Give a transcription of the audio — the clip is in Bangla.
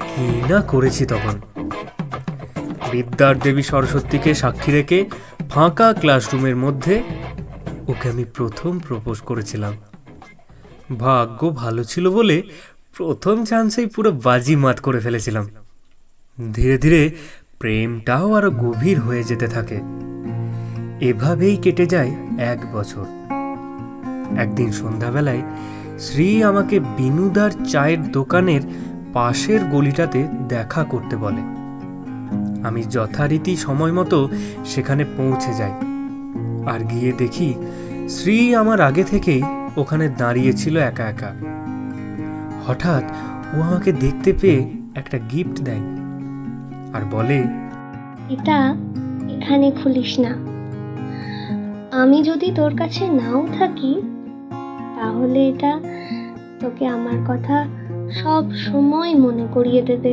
কি না করেছি তখন? বিদ্যার দেবী সরস্বতীকে সাক্ষী রেখে ফাঁকা ক্লাসরুমের মধ্যে ওকে আমি প্রথম প্রপোজ করেছিলাম। ভাগ্য ভালো ছিল বলে প্রথম চান্সেই পুরো বাজি মাত করে ফেলেছিলাম। ধীরে ধীরে প্রেমটাও আরও গভীর হয়ে যেতে থাকে। এভাবেই কেটে যায় এক বছর। একদিন সন্ধ্যাবেলায় শ্রী আমাকে বিনুদার চায়ের দোকানের পাশের গলিটাতে দেখা করতে বলে। আমি যথারীতি সময় মতো সেখানে পৌঁছে যাই আর গিয়ে দেখি শ্রী আমার আগে থেকেই ওখানে দাঁড়িয়েছিল একা একা। হঠাৎ ও আমাকে দেখতে পেয়ে একটা গিফট দেয় আর বলে, এটা এখানে খুলিস না। আমি যদি তোর কাছে নাও থাকি, তাহলে এটা তোকে আমার কথা সব সময় মনে করিয়ে দেবে।